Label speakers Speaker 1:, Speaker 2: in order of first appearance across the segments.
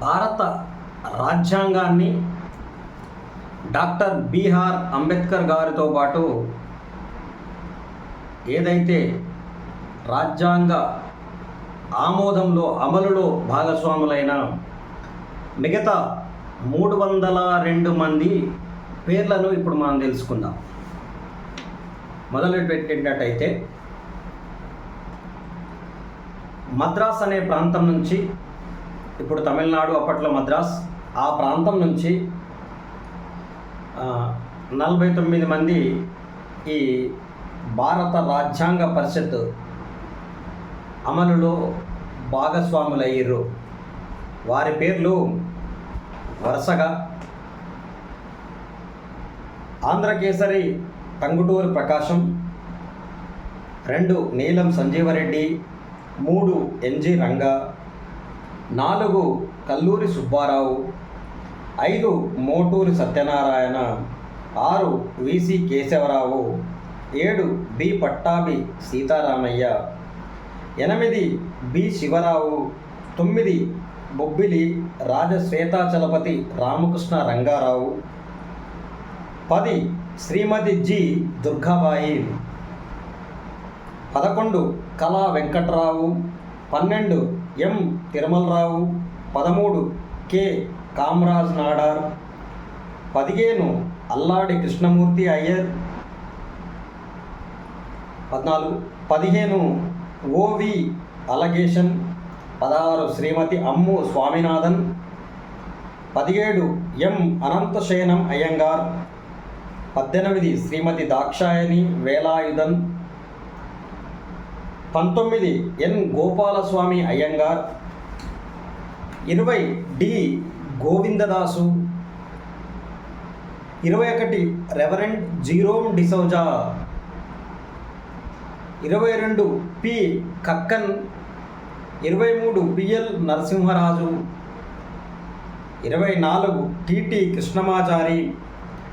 Speaker 1: భారత రాజ్యాంగాన్ని డాక్టర్ బీహార్ అంబేద్కర్ గారితో పాటు ఏదైతే రాజ్యాంగ ఆమోదంలో అమలులో భాగస్వాములైన మిగతా మూడు వందల రెండు మంది పేర్లను ఇప్పుడు మనం తెలుసుకుందాం. మొదలు పెట్టినట్టయితే మద్రాస్ అనే ప్రాంతం నుంచి ఇప్పుడు తమిళనాడు అప్పట్లో మద్రాస్ ఆ ప్రాంతం నుంచి నలభై తొమ్మిది మంది ఈ భారత రాజ్యాంగ పరిషత్ అమలులో భాగస్వాములయ్యారు వారి పేర్లు వరుసగా ఆంధ్రకేసరి టంగుటూరు ప్రకాశం రెండు నీలం సంజీవరెడ్డి మూడు ఎన్జి రంగా నాలుగు కల్లూరి సుబ్బారావు ఐదు మోటూరి సత్యనారాయణ ఆరు విసి కేశవరావు ఏడు బి పట్టాభి సీతారామయ్య ఎనిమిది బి శివరావు తొమ్మిది బొబ్బిలి రాజశ్వేతాచలపతి రామకృష్ణ రంగారావు పది శ్రీమతి జి దుర్గాబాయి పదకొండు కళా వెంకట్రావు పన్నెండు ఎం తిరుమలరావు పదమూడు కె. కామరాజ్ నాడార్ పదిహేను అల్లాడి కృష్ణమూర్తి అయ్యర్ పద్నాలుగు పదిహేను ఓవి అలగేషన్ పదహారు శ్రీమతి అమ్ము స్వామినాథన్ పదిహేడు ఎం. అనంతశయనం అయ్యంగార్ పద్దెనిమిది శ్రీమతి దాక్షాయణి వేలాయుధన్ పంతొమ్మిది ఎన్. గోపాలస్వామి అయ్యంగార్ ఇరవై డి గోవిందదాసు. ఇరవై ఒకటి రెవరెండ్ జీరోమ్ డిసౌజా. ఇరవై రెండు పి కక్కన్. ఇరవై మూడు పిఎల్ నరసింహరాజు. ఇరవై నాలుగు టిటి కృష్ణమాచారి.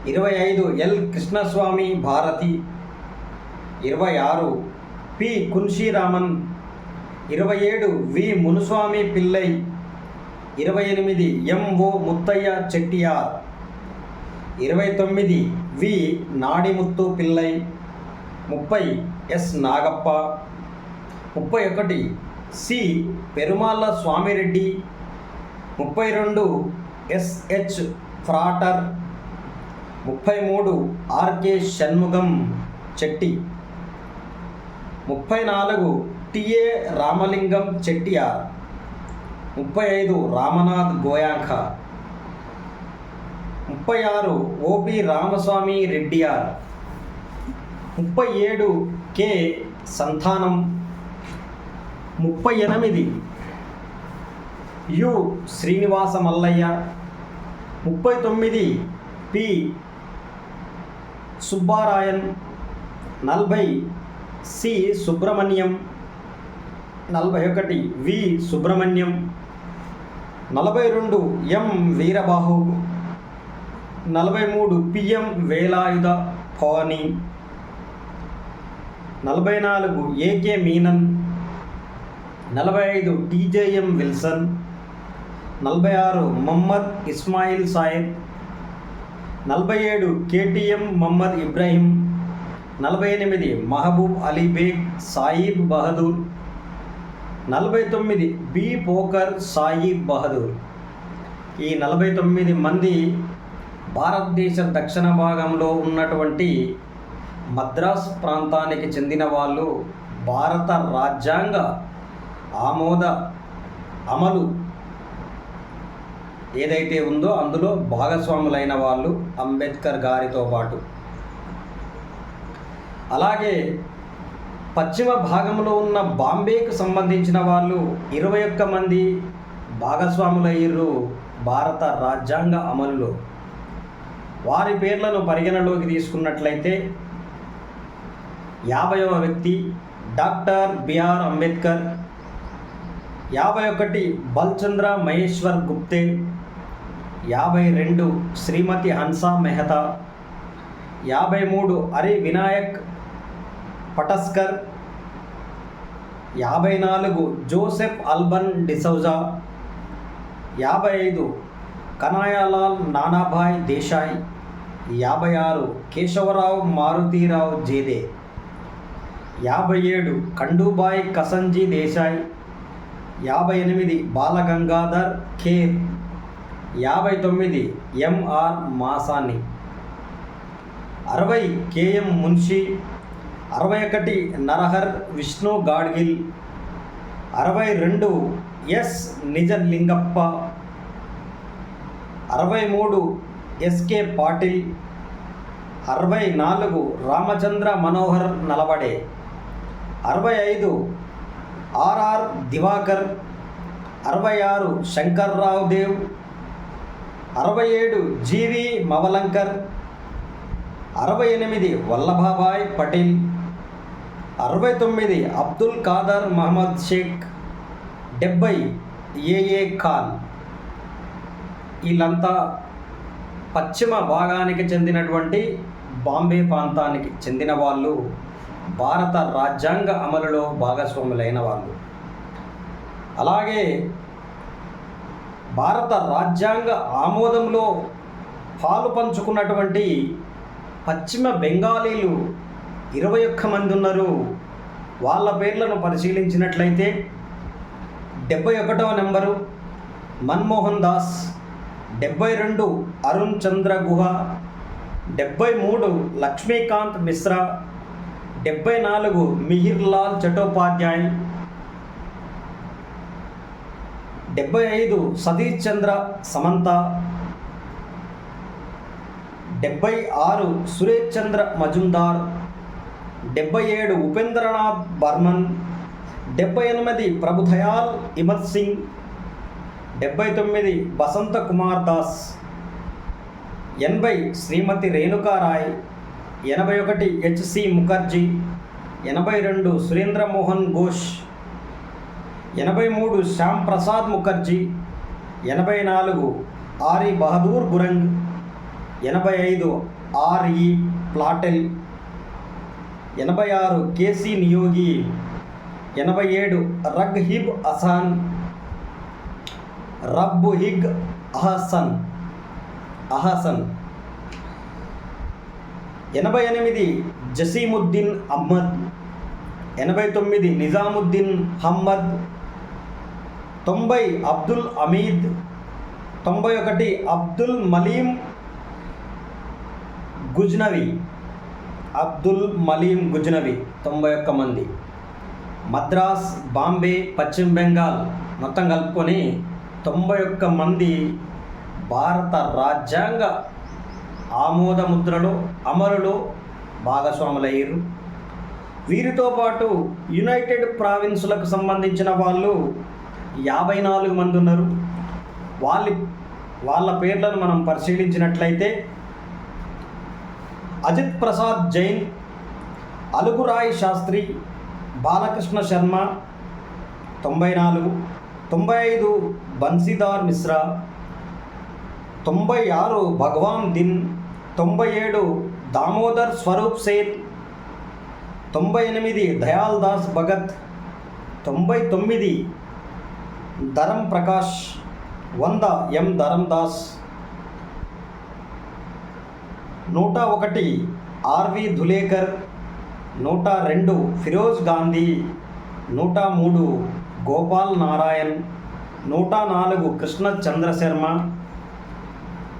Speaker 1: ఇరవై ఐదు ఎల్ కృష్ణస్వామి భారతి. ఇరవై ఆరు పి కున్షీరామన్. ఇరవై ఏడు వి మునుస్వామి పిల్లై. ఇరవై ఎనిమిది ఎంఓ ముత్తయ్య చెట్టియార్. ఇరవై తొమ్మిది వి నాడిముత్తు పిల్లై. ముప్పై ఎస్ నాగప్ప. ముప్పై ఒకటి సి పెరుమాళ్ళ స్వామిరెడ్డి. ముప్పై రెండు ఎస్హెచ్ ఫ్రాటర్. ముప్పై మూడు ఆర్కే షణ్ముగం చెట్టి. ముప్పై నాలుగు టిఏ రామలింగం చెట్టియార్. ముప్పై ఐదు రామనాథ్ గోయాంక ముప్పై ఆరు ఓపి రామస్వామి రెడ్డియార్. ముప్పై ఏడు కె సంతానం. ముప్పై ఎనిమిది యు శ్రీనివాస మల్లయ్య ముప్పై తొమ్మిది పి సుబ్బారాయన్. నలభై సి సుబ్రహ్మణ్యం. నలభై ఒకటి వి సుబ్రహ్మణ్యం. నలభై రెండు ఎం వీరబాహు నలభై మూడు పిఎం వేలాయుధ భవాని నలభై నాలుగు ఏకే మీనన్ నలభై ఐదు టీజేఎం విల్సన్ నలభై ఆరు మహమ్మద్ ఇస్మాయిల్ సాయిబ్ నలభై ఏడు కేటీఎం మహమ్మద్ ఇబ్రాహీం నలభై ఎనిమిది మహబూబ్ అలీ బేగ్ సాయిబ్ బహదూర్ నలభై తొమ్మిది బి పోకర్ సాయి బహదూర్. ఈ నలభై తొమ్మిది మంది భారతదేశ దక్షిణ భాగంలో ఉన్నటువంటి మద్రాస్ ప్రాంతానికి చెందిన వాళ్ళు భారత రాజ్యాంగ ఆమోద అమలు ఏదైతే ఉందో అందులో భాగస్వాములైన వాళ్ళు అంబేద్కర్ గారితో పాటు. అలాగే పశ్చిమ భాగంలో ఉన్న బాంబేకు సంబంధించిన వాళ్ళు ఇరవై ఒక్క మంది భాగస్వాములయ్యారు భారత రాజ్యాంగ అమలులో. వారి పేర్లను పరిగణలోకి తీసుకున్నట్లయితే యాభైవ వ్యక్తి డాక్టర్ బిఆర్ అంబేద్కర్ యాభై ఒకటి బల్చంద్ర మహేశ్వర్ గుప్తే యాభై రెండు శ్రీమతి హన్సా మెహతా యాభై మూడు హరి వినాయక్ పటస్కర్. యాభై నాలుగు జోసెఫ్ అల్బన్ డిసౌజా యాభై ఐదు కనాయాలాల్ నానాభాయ్ దేశాయ్. యాభై ఆరు కేశవరావు మారుతీరావు జేదే. యాభై ఏడు ఖండూబాయ్ కసంజీ దేశాయ్. యాభై ఎనిమిది బాలగంగాధర్ ఖేర్ యాభై తొమ్మిది ఎంఆర్ మాసాని. అరవై కేఎం మున్షీ. అరవై ఒకటి నరహర్ విష్ణు గాడ్గిల్. అరవై రెండు ఎస్ నిజలింగప్ప. అరవై మూడు ఎస్కే పాటిల్. అరవై నాలుగు రామచంద్ర మనోహర్ నలబడే. అరవై ఐదు ఆర్ఆర్ దివాకర్. అరవై ఆరు శంకర్రావు దేవ్. అరవై ఏడు జీవి మవలంకర్. అరవై ఎనిమిది వల్లభాబాయ్ పటేల్. అరవై తొమ్మిది అబ్దుల్ ఖాదర్ మహమ్మద్ షేక్ డెబ్బై ఏఏ ఖాన్. వీళ్ళంతా పశ్చిమ భాగానికి చెందినటువంటి బాంబే ప్రాంతానికి చెందిన వాళ్ళు భారత రాజ్యాంగ అమలులో భాగస్వాములైన వాళ్ళు. అలాగే భారత రాజ్యాంగ ఆమోదంలో పాలు పంచుకున్నటువంటి పశ్చిమ బెంగాలీలు ఇరవై ఒక్క మంది ఉన్నారు వాళ్ళ పేర్లను పరిశీలించినట్లయితే డెబ్బై ఒకటవ నెంబరు మన్మోహన్ దాస్ డెబ్బై రెండు అరుణ్ చంద్ర గుహ డెబ్బై మూడు లక్ష్మీకాంత్ మిశ్రా డెబ్బై నాలుగు మిహిర్ లాల్ చటోపాధ్యాయ్ డెబ్బై ఐదు సతీష్ చంద్ర సమంత డెబ్బై ఆరు సురేష్ చంద్ర మజుందార్ డెబ్బై ఏడు ఉపేంద్రనాథ్ బర్మన్ డెబ్బై ఎనిమిది ప్రభుదయాల్ ఇమత్ సింగ్ డెబ్బై తొమ్మిది బసంత కుమార్ దాస్ ఎనభై శ్రీమతి రేణుకారాయ్ ఎనభై ఒకటి హెచ్సి ముఖర్జీ ఎనభై రెండు సురేంద్ర మోహన్ ఘోష్ ఎనభై మూడు శ్యామ్ ప్రసాద్ ముఖర్జీ ఎనభై నాలుగు ఆరి బహదూర్ గురంగ్ ఎనభై ఐదు ఆర్ఈ ప్లాటెల్ ఎనభై ఆరు కేసీ నియోగి ఎనభై ఏడు రగ్ హిబ్ అసాన్ రబ్బు హిగ్ అహసన్ అహసన్. ఎనభై ఎనిమిది జసీముద్దీన్ అహ్మద్ ఎనభై తొమ్మిది నిజాముద్దీన్ హమ్మద్ తొంభై అబ్దుల్ అమీద్ తొంభై ఒకటి అబ్దుల్ మలీం గుజ్నవి. అబ్దుల్ మలీం గుజ్నవి తొంభై ఒక్క మంది. మద్రాస్ బాంబే పశ్చిమ బెంగాల్ మొత్తం కలుపుకొని తొంభై ఒక్క మంది భారత రాజ్యాంగ ఆమోదముద్రలో అమలులో భాగస్వాములయ్యారు వీరితో పాటు యునైటెడ్ ప్రావిన్సులకు సంబంధించిన వాళ్ళు యాభై నాలుగు మంది ఉన్నారు. వాళ్ళ వాళ్ళ పేర్లను మనం పరిశీలించినట్లయితే అజిత్ ప్రసాద్ జైన్ అలుగురాయ్ శాస్త్రి బాలకృష్ణ శర్మ తొంభై నాలుగు తొంభై ఐదు బన్సీదార్ మిశ్రా తొంభై ఆరు భగవాన్ దిన్ తొంభై ఏడు దామోదర్ స్వరూప్ సేన్ తొంభై ఎనిమిది దయాల్ దాస్ భగత్ తొంభై తొమ్మిది ధరం ప్రకాష్ వంద ఎం ధరం దాస్. నూట ఒకటి ఆర్వి ధులేకర్ నూట రెండు ఫిరోజ్ గాంధీ నూట మూడు గోపాల్ నారాయణ్ నూట నాలుగు కృష్ణ చంద్రశర్మ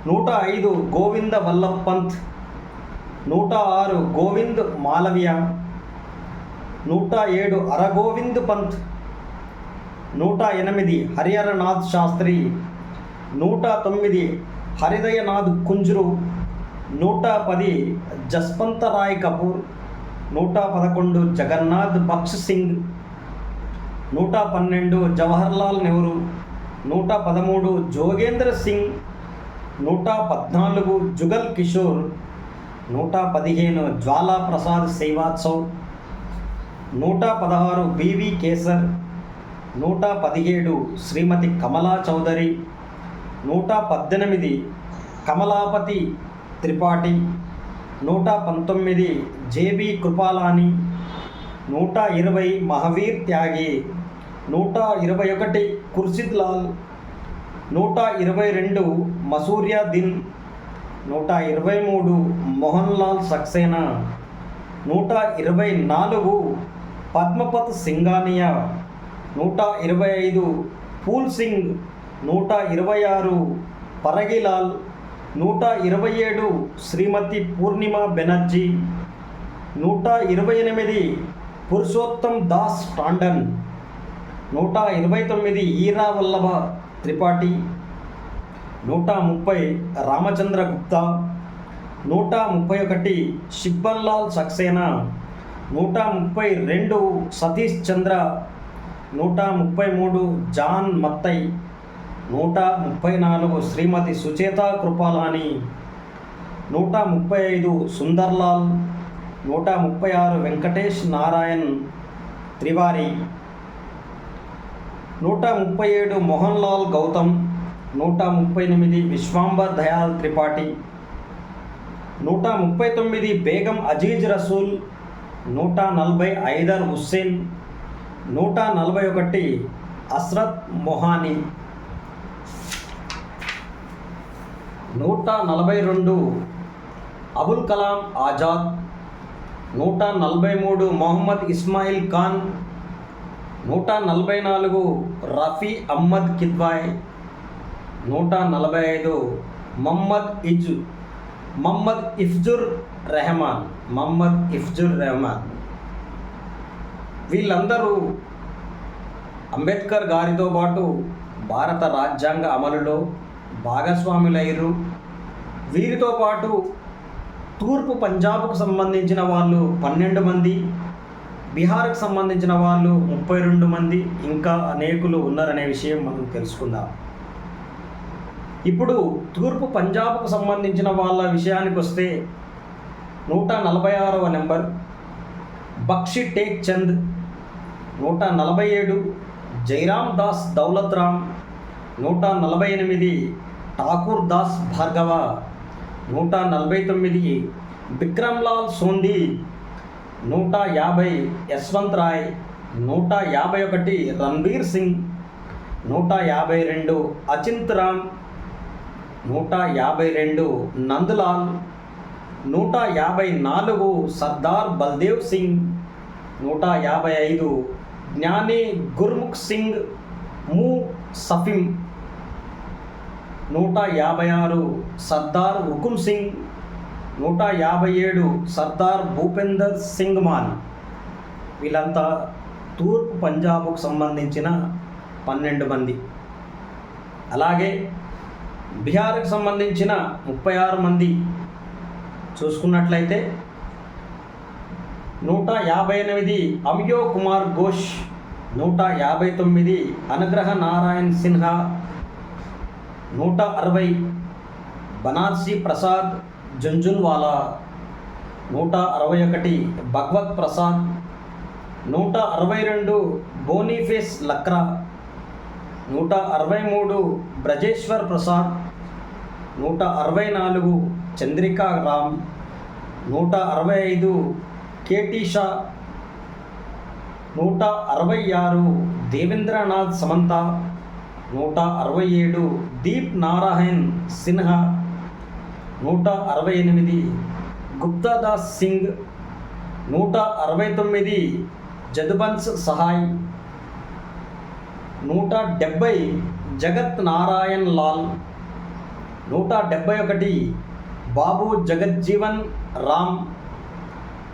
Speaker 1: నూట ఐదు గోవింద వల్లభ్ పంత్ నూట ఆరు గోవింద్ మాలవ్య నూట ఏడు అరగోవింద్ పంత్ నూట ఎనిమిది హరిహరనాథ్ శాస్త్రి నూట తొమ్మిది హరిదయనాథ్ కుంజురు నూట పది జస్వంత రాయ్ కపూర్ నూట పదకొండు జగన్నాథ్ బక్ష్ సింగ్ నూట పన్నెండు జవహర్లాల్ నెహ్రూ నూట పదమూడు జోగేంద్ర సింగ్ నూట పద్నాలుగు జుగల్ కిషోర్ నూట పదిహేను జ్వాలా ప్రసాద్ శ్రీవాత్సవ్ నూట పదహారు బివి కేసర్ నూట పదిహేడు శ్రీమతి కమలా చౌదరి నూట పద్దెనిమిది కమలాపతి త్రిపాఠి నూట పంతొమ్మిది జేబి కృపాలాని నూట ఇరవై మహావీర్ త్యాగి నూట ఇరవై ఒకటి కుర్షిద్ లాల్ నూట ఇరవై రెండు మసూర్యా దిన్ నూట ఇరవై మూడు మోహన్ లాల్ సక్సేనా నూట ఇరవై నాలుగు పద్మపత్ సింగానియా నూట ఇరవై ఐదు పూల్ సింగ్ నూట ఇరవై ఆరు పరగిలాల్ నూట ఇరవై ఏడు శ్రీమతి పూర్ణిమ బెనర్జీ నూట ఇరవై ఎనిమిది పురుషోత్తం దాస్ టాండన్ నూట ఇరవై తొమ్మిది ఈరా వల్లభ త్రిపాఠి నూట ముప్పై రామచంద్ర గుప్తా నూట ముప్పై ఒకటి శిబ్బన్లాల్ సక్సేనా నూట ముప్పై రెండు సతీష్ చంద్ర నూట ముప్పై మూడు జాన్ మత్తై నూట ముప్పై నాలుగు శ్రీమతి సుచేత కృపాలాని నూట ముప్పై ఐదు సుందర్లాల్ నూట ముప్పై ఆరు వెంకటేష్ నారాయణ్ త్రివారి నూట ముప్పై ఏడు మోహన్ లాల్ గౌతమ్ నూట ముప్పై ఎనిమిది విశ్వాంబర్ దయాల్ త్రిపాఠి నూట ముప్పై తొమ్మిది బేగం అజీజ్ రసూల్ నూట నలభై ఐదర్ హుస్సేన్ నూట నలభై ఒకటి అస్రత్ మొహానీ నూట నలభై రెండు అబుల్ కలాం ఆజాద్ నూట నలభై మూడు మొహమ్మద్ ఇస్మాయిల్ ఖాన్ నూట నలభై నాలుగు రఫీ అహ్మద్ కిద్వాయ్ నూట నలభై ఐదు మహమ్మద్ ఇజ్ మహమ్మద్ ఇఫ్జుర్ రెహమాన్ మహమ్మద్ ఇఫ్జుర్ రెహమాన్. వీళ్ళందరూ అంబేద్కర్ గారితో పాటు భారత రాజ్యాంగ అమలులో భాగస్వాములయ్యారు. వీరితో పాటు తూర్పు పంజాబ్కు సంబంధించిన వాళ్ళు పన్నెండు మంది బీహార్కు సంబంధించిన వాళ్ళు ముప్పై రెండు మంది ఇంకా అనేకులు ఉన్నారనే విషయం మనం తెలుసుకుందాం. ఇప్పుడు తూర్పు పంజాబ్కు సంబంధించిన వాళ్ళ విషయానికి వస్తే నూట నలభై ఆరవ నెంబర్ బక్షి టేక్ చంద్ నూట నలభై ఏడు జైరామ్ దాస్ దౌలత్ రామ్ నూట నలభై ఎనిమిది ఠాకూర్ దాస్ భార్గవ నూట నలభై తొమ్మిది విక్రమ్లాల్ సోంది నూట యాభై యశ్వంత్ రాయ్ నూట యాభై ఒకటి రణ్వీర్ సింగ్ నూట యాభై రెండు అచింత్ రామ్ నూట యాభై రెండు నందలాల్ నూట యాభై నాలుగు సర్దార్ బల్దేవ్ సింగ్ నూట యాభై ఐదు జ్ఞాని గుర్ముఖ్ సింగ్ ము సఫిం నూట యాభై ఆరు సర్దార్ హుకుమ్ సింగ్ నూట యాభై ఏడు సర్దార్ భూపేందర్ సింగ్ మాన్. వీళ్ళంతా తూర్పు పంజాబ్కు సంబంధించిన పన్నెండు మంది. అలాగే బీహార్కి సంబంధించిన ముప్పై ఆరు మంది. చూసుకున్నట్లయితే నూట యాభై ఎనిమిది అమియో కుమార్ ఘోష్ నూట యాభై తొమ్మిది అనుగ్రహ నారాయణ్ సిన్హా నూట అరవై బనార్సీ ప్రసాద్ జంజుల్వాలా నూట అరవై ఒకటి భగవత్ ప్రసాద్ నూట అరవై రెండు బోనీఫేస్ లక్రా నూట అరవై మూడు బ్రజేశ్వర్ ప్రసాద్ నూట అరవై నాలుగు చంద్రికా రామ్ నూట అరవై ఐదు కేటీ షా నూట అరవై ఆరు దేవేంద్రనాథ్ సమంత నూట అరవై ఏడు దీప్ నారాయణ్ సిన్హా నూట అరవై ఎనిమిది గుప్తాదాస్ సింగ్ నూట అరవై తొమ్మిది జదుబన్స్ సహాయ్ నూట డెబ్భై జగత్ నారాయణ్ లాల్ నూట డెబ్భై ఒకటి బాబు జగజ్జీవన్ రామ్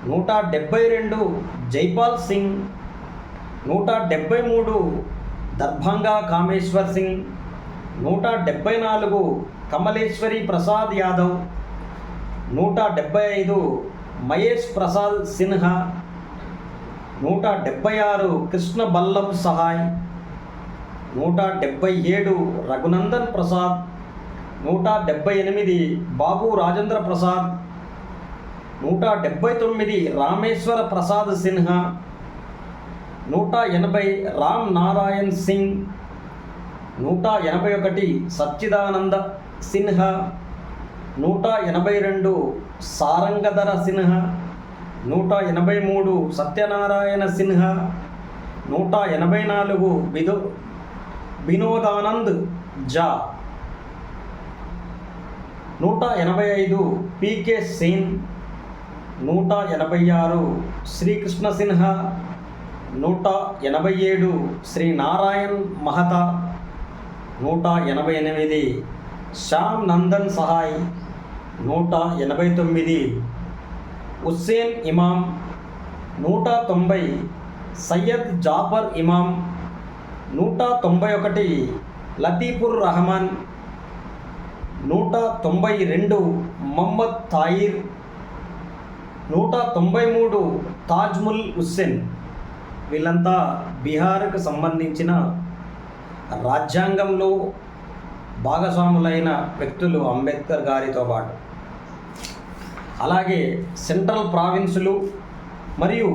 Speaker 1: నూట డెబ్భై రెండు జైపాల్ సింగ్ నూట డెబ్భై మూడు దర్భంగా కామేశ్వర్ సింగ్ నూట డెబ్భై నాలుగు కమలేశ్వరి ప్రసాద్ యాదవ్ నూట డెబ్భై ఐదు మహేష్ ప్రసాద్ సిన్హా నూట డెబ్భై ఆరు కృష్ణ బల్లభ్ సహాయ్ నూట డెబ్భై ఏడు రఘునందన్ ప్రసాద్ నూట డెబ్భై ఎనిమిది బాబు రాజేంద్ర ప్రసాద్ నూట డెబ్భై తొమ్మిది రామేశ్వర ప్రసాద్ సిన్హా నూట ఎనభై రామ్ నారాయణ్ సింగ్ నూట ఎనభై ఒకటి సచ్చిదానంద సిన్హా నూట ఎనభై రెండు సారంగధర సిన్హా నూట ఎనభై మూడు సత్యనారాయణ సిన్హా నూట ఎనభై నాలుగు విదో వినోదానంద్ జా నూట ఎనభై ఐదు పీకే సేన్ నూట ఎనభై ఆరు శ్రీకృష్ణ సిన్హా నూట ఎనభై ఏడు శ్రీ నారాయణ్ మహతా నూట ఎనభై ఎనిమిది శ్యామ్ నందన్ సహాయ్ నూట ఎనభై తొమ్మిది హుస్సేన్ ఇమాం నూట తొంభై సయ్యద్ జాఫర్ ఇమాం నూట తొంభై ఒకటి లతీఫుర్ రహమాన్ నూట తొంభై రెండు మహమ్మద్ తాయిర్ నూట తొంభై మూడు తాజ్ముల్ హుస్సేన్. వీళ్ళంతా బీహార్కు సంబంధించిన రాజ్యాంగంలో భాగస్వాములైన వ్యక్తులు అంబేద్కర్ గారితో పాటు. అలాగే సెంట్రల్ ప్రావిన్సులు మరియు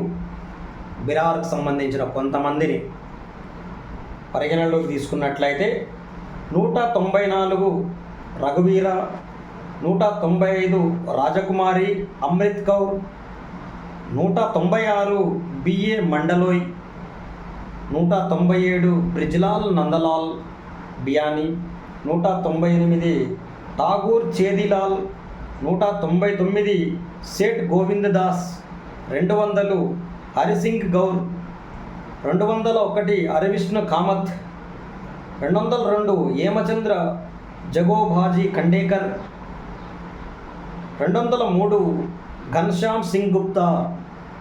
Speaker 1: బిరార్కు సంబంధించిన కొంతమందిని పరిగణలోకి తీసుకున్నట్లయితే నూట తొంభై నాలుగు రఘువీర నూట తొంభై ఐదు రాజకుమారి అమృత్ కౌర్ నూట తొంభై ఆరు బిఏ మండలోయ్ నూట తొంభై ఏడు బ్రిజ్లాల్ నందలాల్ బియానీ నూట తొంభై ఎనిమిది ఠాగూర్ చేదిలాల్ నూట తొంభై తొమ్మిది సేట్ గోవింద్ దాస్ రెండు వందలు హరిసింగ్ గౌర్ రెండు వందల ఒకటి హరివిష్ణు కామత్ రెండు వందల రెండు హేమచంద్ర జగోభాజీ ఖండేకర్ రెండు వందల మూడు ఘన్శ్యామ్ సింగ్ గుప్తా.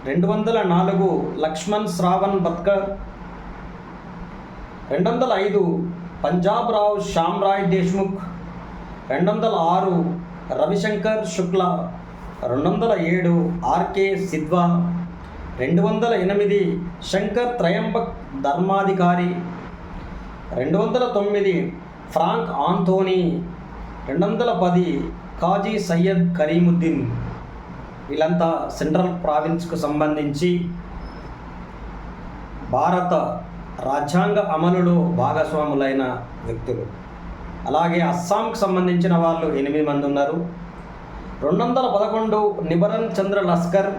Speaker 1: రెండు వందల నాలుగు లక్ష్మణ్ శ్రావణ్ బత్కర్. రెండు వందల ఐదు పంజాబ్ రావు శ్యామ్ రాయ్ దేశ్ముఖ్. రెండు వందల ఆరు రవిశంకర్ శుక్లా. రెండు వందల ఏడు ఆర్కే సిద్వా. రెండు వందల ఎనిమిది శంకర్ త్రయంబక్ ధర్మాధికారి. రెండు వందల తొమ్మిది ఫ్రాంక్ ఆంథోనీ. రెండు వందల పది కాజీ సయ్యద్ కరీముద్దీన్. వీళ్ళంతా సెంట్రల్ ప్రావిన్స్కు సంబంధించి భారత రాజ్యాంగ అమలులో భాగస్వాములైన వ్యక్తులు. అలాగే అస్సాంకు సంబంధించిన వాళ్ళు ఎనిమిది మంది ఉన్నారు. రెండు వందల పదకొండు నిబరన్ చంద్ర లస్కర్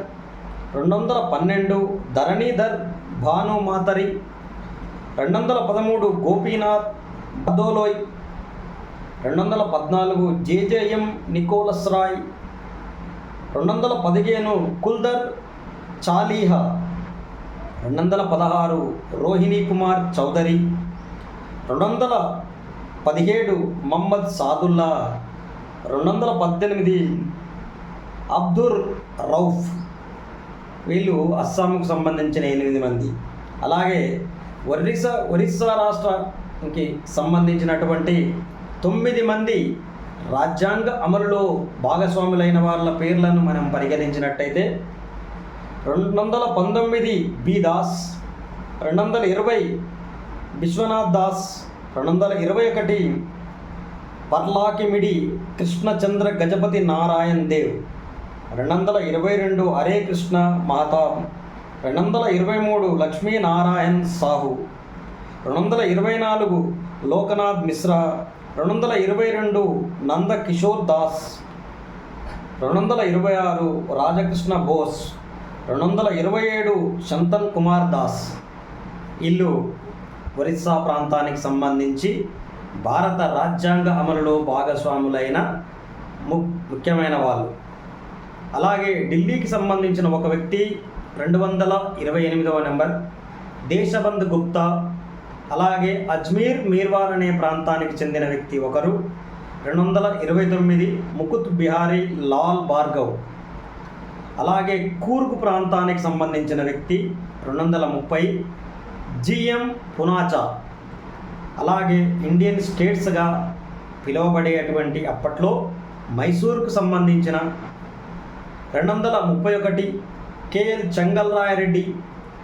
Speaker 1: రెండు వందల పన్నెండు ధరణీధర్ భాను మాతరి రెండు వందల పదమూడు గోపీనాథ్ బదోలోయ్ రెండు వందల పద్నాలుగు జేజేఎం నికోలస్ రాయ్ రెండు వందల పదిహేను కుల్దర్ చాలీహా రెండు వందల పదహారు రోహిణి కుమార్ చౌదరి రెండు వందల పదిహేడు మహమ్మద్ సాదుల్లా రెండు వందల పద్దెనిమిది అబ్దుర్ రౌఫ్. వీళ్ళు అస్సాంకు సంబంధించిన ఎనిమిది మంది. అలాగే ఒరిస్సా ఒరిస్సా రాష్ట్రానికి సంబంధించినటువంటి తొమ్మిది మంది రాజ్యాంగ అమలులో భాగస్వాములైన వాళ్ళ పేర్లను మనం పరిగణించినట్టయితే రెండు వందల పంతొమ్మిది బి దాస్ రెండు వందల ఇరవై విశ్వనాథ్ దాస్ రెండు వందల ఇరవై ఒకటి పర్లాకిమిడి కృష్ణచంద్ర గజపతి నారాయణ్ దేవ్ రెండు వందల ఇరవై రెండు హరే కృష్ణ మహతాబ్ రెండు వందల ఇరవై మూడు లక్ష్మీనారాయణ్ సాహు రెండు వందల ఇరవై నాలుగు లోకనాథ్ మిశ్రా రెండు వందల ఇరవై రెండు నంద కిషోర్ దాస్. రెండు వందల ఇరవై ఆరు రాజకృష్ణ బోస్. రెండు వందల ఇరవై ఏడు శంతన్ కుమార్ దాస్. ఇల్లు ఒరిస్సా ప్రాంతానికి సంబంధించి భారత రాజ్యాంగ అమలులో భాగస్వాములైన ము ముఖ్యమైన వాళ్ళు. అలాగే ఢిల్లీకి సంబంధించిన ఒక వ్యక్తి రెండు వందల ఇరవై ఎనిమిదవ నెంబర్. దేశబంధ్ గుప్తా అలాగే అజ్మీర్ మీర్వార్ అనే ప్రాంతానికి చెందిన వ్యక్తి ఒకరు. రెండు వందల ఇరవై తొమ్మిది ముకుత్ బిహారీ లాల్ భార్గవ్. అలాగే కూర్గ్ ప్రాంతానికి సంబంధించిన వ్యక్తి రెండు వందల ముప్పై జిఎం పునాచా. అలాగే ఇండియన్ స్టేట్స్గా పిలువబడేటువంటి అప్పట్లో మైసూర్కు సంబంధించిన రెండు వందల ముప్పై ఒకటి కేఎల్ చెంగల్రాయరెడ్డి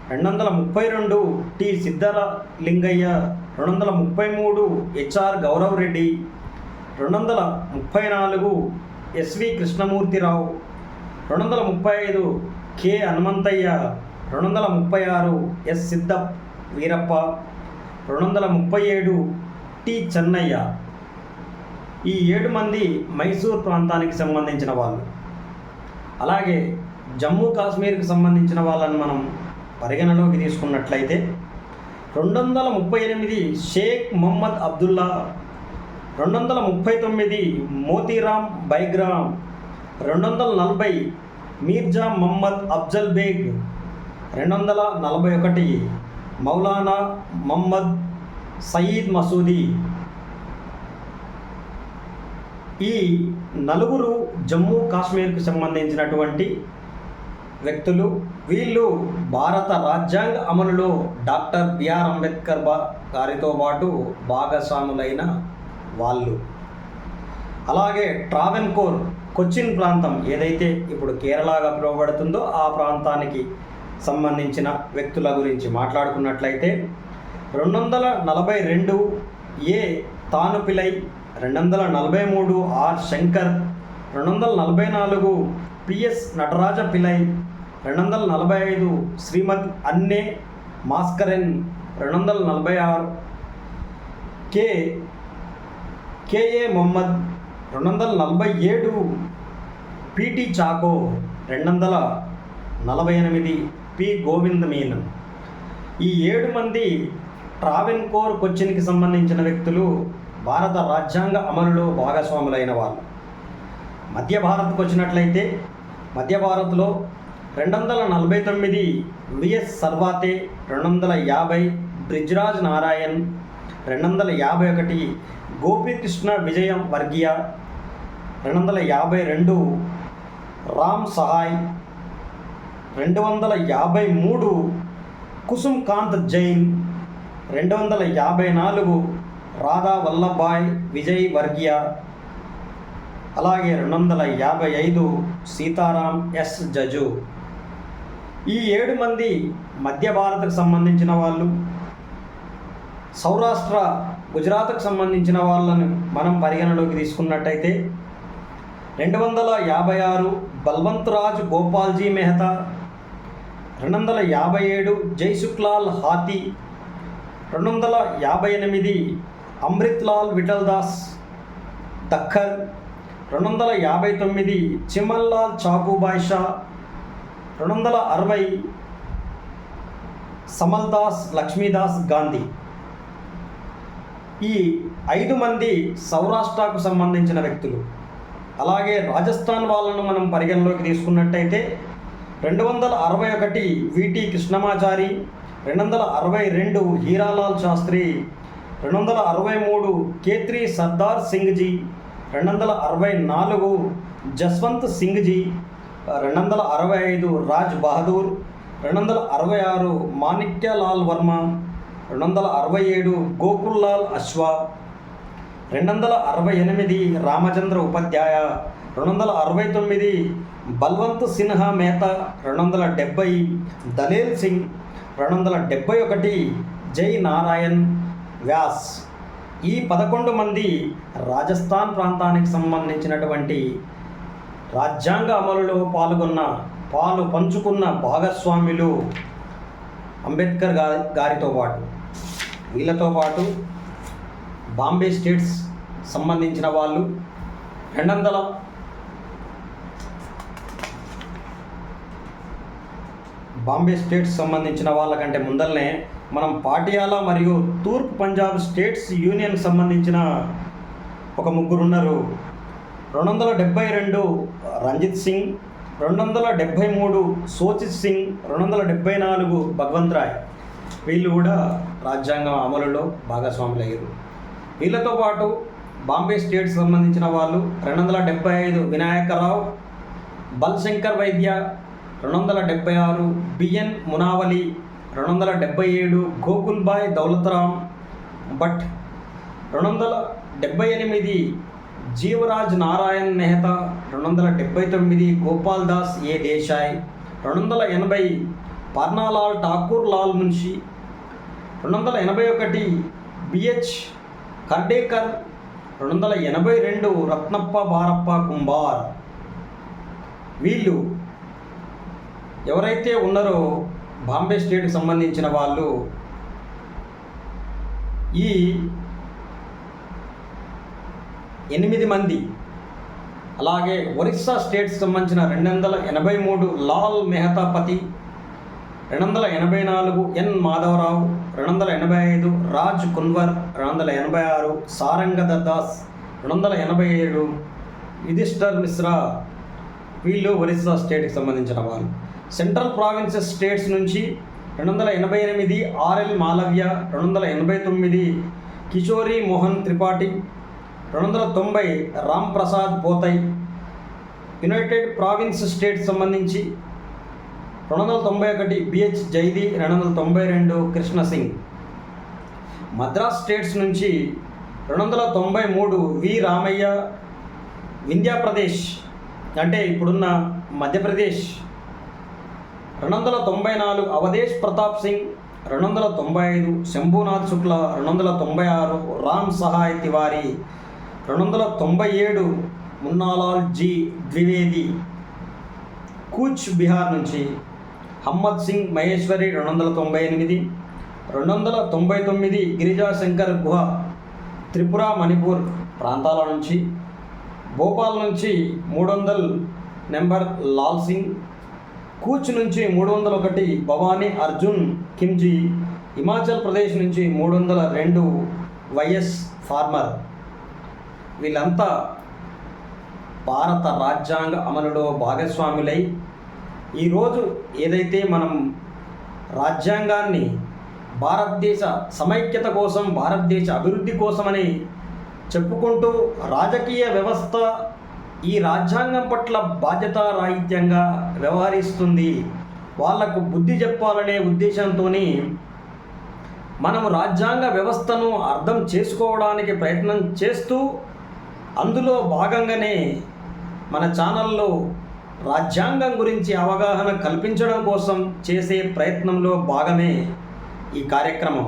Speaker 1: రెండు వందల ముప్పై రెండు టి సిద్ధర లింగయ్య రెండు వందల ముప్పై మూడు హెచ్ఆర్ గౌరవ్ రెడ్డి రెండు వందల ముప్పై నాలుగు ఎస్వి కృష్ణమూర్తిరావు రెండు వందల ముప్పై ఐదు కె హనుమంతయ్య రెండు వందల ముప్పై ఆరు ఎస్ సిద్ధ వీరప్ప రెండు వందల ముప్పై ఏడు టి చెన్నయ్య. ఈ ఏడు మంది మైసూర్ ప్రాంతానికి సంబంధించిన వాళ్ళు. అలాగే జమ్మూ కాశ్మీర్కి సంబంధించిన వాళ్ళని మనం పరిగణలోకి తీసుకున్నట్లయితే రెండు వందల ముప్పై ఎనిమిది షేక్ మొహమ్మద్ అబ్దుల్లా రెండు వందల ముప్పై తొమ్మిది మోతీరామ్ బైగ్రామ్ రెండు వందల నలభై మీర్జా మహమ్మద్ అఫ్జల్ బేగ్ రెండు వందల నలభై ఒకటి మౌలానా మహమ్మద్ సయీద్ మసూది. ఈ నలుగురు జమ్మూ కాశ్మీర్కు సంబంధించినటువంటి వ్యక్తులు వీళ్ళు భారత రాజ్యాంగ అమలులో డాక్టర్ బిఆర్ అంబేద్కర్ బా గారితో పాటు భాగస్వాములైన వాళ్ళు. అలాగే ట్రావెన్కోర్ కొచ్చిన్ ప్రాంతం ఏదైతే ఇప్పుడు కేరళగా పిలువబడుతుందో ఆ ప్రాంతానికి సంబంధించిన వ్యక్తుల గురించి మాట్లాడుకున్నట్లయితే రెండు వందల నలభై రెండు ఏ తానుపిలై రెండు వందల నలభై మూడు ఆర్ శంకర్ రెండు వందల నలభై నాలుగు పిఎస్ నటరాజ పిలై రెండు వందల నలభై ఐదు శ్రీమద్ అన్నే మాస్కరెన్ రెండు వందల నలభై ఆరు కే కేఏ మొహమ్మద్ రెండు వందల నలభై ఏడు పిటి చాకో రెండు వందల నలభై ఎనిమిది పి గోవింద్ మీన్. ఈ ఏడు మంది ట్రావెన్కోర్ కొచ్చిన్కి సంబంధించిన వ్యక్తులు భారత రాజ్యాంగ అమలులో భాగస్వాములైన వాళ్ళు. మధ్య భారత్కు వచ్చినట్లయితే మధ్య భారత్లో రెండు వందల నలభై తొమ్మిది విఎస్ సర్వాతే రెండు వందల యాభై బ్రిజ్రాజ్ నారాయణ్ రెండు వందల యాభై ఒకటి గోపీకృష్ణ విజయం వర్గీయ రెండు వందల యాభై రెండు రామ్ సహాయ్ రెండు వందల యాభై మూడు కుసుమ్ కాంత్ జైన్ రెండు వందల యాభై నాలుగు రాధా వల్లభాయ్ విజయ్ వర్గీయ అలాగే రెండు వందల యాభై ఐదు సీతారాం ఎస్ జజు. ఈ ఏడు మంది మధ్య భారత్కు సంబంధించిన వాళ్ళు సౌరాష్ట్ర గుజరాత్కు సంబంధించిన వాళ్ళను మనం పరిగణలోకి తీసుకున్నట్టయితే రెండు వందల యాభై ఆరు బల్వంత్ రాజ్ గోపాల్జీ మెహతా రెండు వందల యాభై ఏడు జైసుక్లాల్ హాతి రెండు వందల యాభై ఎనిమిది అమృత్లాల్ విఠల్ దాస్ దక్కర్ రెండు వందల యాభై తొమ్మిది చిమన్లాల్ చాకుబాయ్ షా రెండు వందల అరవై సమల్దాస్ లక్ష్మీదాస్ గాంధీ. ఈ ఐదు మంది సౌరాష్ట్రకు సంబంధించిన వ్యక్తులు. అలాగే రాజస్థాన్ వాళ్ళను మనం పరిగణలోకి తీసుకున్నట్టయితే రెండు వందల అరవై ఒకటి విటి కృష్ణమాచారి రెండు వందల అరవై రెండు హీరాలాల్ శాస్త్రి రెండు వందల అరవై మూడు కేత్రి సర్దార్ సింగ్జీ రెండు వందల అరవై నాలుగు జస్వంత్ సింగ్జీ రెండు వందల అరవై ఐదు రాజ్ బహదూర్ రెండు వందల అరవై ఆరు మాణిక్యలాల్ వర్మ రెండు వందల అరవై ఏడు గోకుల్లాల్ అశ్వా రెండు వందల అరవై ఎనిమిది రామచంద్ర ఉపాధ్యాయ రెండు వందల అరవై తొమ్మిది బల్వంత్ సిన్హా మేతా రెండు వందల డెబ్బై దలేల్ సింగ్ రెండు వందల డెబ్బై ఒకటి జై నారాయణ్ వ్యాస్. ఈ పదకొండు మంది రాజస్థాన్ ప్రాంతానికి సంబంధించినటువంటి రాజ్యాంగ అమలులో పాల్గొన్న పాలు పంచుకున్న భాగస్వాములు అంబేద్కర్ గారి గారితో పాటు. వీళ్ళతో పాటు బాంబే స్టేట్స్ సంబంధించిన వాళ్ళు రెండు వందల బాంబే స్టేట్స్ సంబంధించిన వాళ్ళకంటే ముందరనే మనం పాటియాలా మరియు తూర్పు పంజాబ్ స్టేట్స్ యూనియన్ సంబంధించిన ఒక ముగ్గురు ఉన్నారు రెండు వందల డెబ్బై రెండు రంజిత్ సింగ్ రెండు వందల డెబ్బై మూడు సోచిత్ సింగ్ రెండు వందల డెబ్బై నాలుగు భగవంత్ రాయ్. వీళ్ళు కూడా రాజ్యాంగం అమలులో భాగస్వాములయ్యారు. వీళ్ళతో పాటు బాంబే స్టేట్ సంబంధించిన వాళ్ళు రెండు వందల డెబ్బై ఐదు వినాయకరావు బల్శంకర్ వైద్య రెండు వందల డెబ్బై ఆరు బిఎన్ మునావలి రెండు వందల డెబ్బై ఏడు గోకుల్బాయ్ దౌలతరామ్ భట్ రెండు వందల డెబ్బై ఎనిమిది జీవరాజ్ నారాయణ్ మెహతా రెండు వందల డెబ్బై తొమ్మిది గోపాల్ దాస్ ఏ దేశాయ్ రెండు వందల ఎనభై పర్నాలాల్ ఠాకూర్ లాల్ మున్షి రెండు వందల ఎనభై ఒకటి బిహెచ్ కర్డేకర్ రెండు వందల ఎనభై రెండు రత్నప్ప బారప్ప కుంబార్ వీళ్ళు ఎవరైతే ఉన్నారో బాంబే స్టేట్కి సంబంధించిన వాళ్ళు ఈ ఎనిమిది మంది అలాగే ఒరిస్సా స్టేట్కి సంబంధించిన రెండు వందల ఎనభై మూడు లాల్ మెహతాపతి రెండు వందల ఎనభై నాలుగు ఎన్ మాధవరావు రెండు వందల ఎనభై ఐదు రాజ్ కున్వర్ రెండు వందల ఎనభై ఆరు సారంగద దాస్ రెండు వందల ఎనభై ఏడు యుధిష్ఠర్ మిశ్రా వీళ్ళు ఒరిస్సా స్టేట్కి సంబంధించిన వాళ్ళు. సెంట్రల్ ప్రావిన్సెస్ స్టేట్స్ నుంచి రెండు వందల ఎనభై ఎనిమిది ఆర్ఎల్ మాలవ్య రెండు వందల ఎనభై తొమ్మిది కిషోరి మోహన్ త్రిపాఠి రెండు వందల తొంభై Ram Prasad Potai United Province state సంబంధించి రెండు వందల తొంభై ఒకటి బిహెచ్ జైది రెండు వందల తొంభై రెండు కృష్ణ సింగ్ మద్రాస్ స్టేట్స్ నుంచి రెండు వందల తొంభై మూడు వి రామయ్య వింధ్యాప్రదేశ్ అంటే ఇప్పుడున్న మధ్యప్రదేశ్ రెండు వందల తొంభై నాలుగు అవధేష్ ప్రతాప్ సింగ్ రెండు వందల తొంభై ఐదు శంభునాథ్ శుక్ల రెండు వందల తొంభై ఆరు రామ్ సహాయ్ తివారి రెండు వందల తొంభై ఏడు మున్నాలాల్ జీ ద్వివేది కూచ్ బీహార్ నుంచి హమ్మద్ సింగ్ మహేశ్వరి రెండు వందల తొంభై ఎనిమిది రెండు వందల తొంభై తొమ్మిది గిరిజా శంకర్ గుహ త్రిపుర మణిపూర్ ప్రాంతాల నుంచి భోపాల్ నుంచి మూడు వందల నెంబర్ లాల్ సింగ్ కూచ్ నుంచి మూడు వందల ఒకటి భవానీ అర్జున్ కిమ్జీ హిమాచల్ ప్రదేశ్ నుంచి మూడు వందల రెండు వైఎస్ ఫార్మర్. వీళ్ళంతా భారత రాజ్యాంగ అమలులో భాగస్వాములై ఈరోజు ఏదైతే మనం రాజ్యాంగాన్ని భారతదేశ సమైక్యత కోసం భారతదేశ అభివృద్ధి కోసమని చెప్పుకుంటూ రాజకీయ వ్యవస్థ ఈ రాజ్యాంగం పట్ల బాధ్యత రాహిత్యంగా వ్యవహరిస్తుంది. వాళ్ళకు బుద్ధి చెప్పాలనే ఉద్దేశంతో మనము రాజ్యాంగ వ్యవస్థను అర్థం చేసుకోవడానికి ప్రయత్నం చేస్తూ అందులో భాగంగానే మన ఛానల్లో రాజ్యాంగం గురించి అవగాహన కల్పించడం కోసం చేసే ప్రయత్నంలో భాగమే ఈ కార్యక్రమం.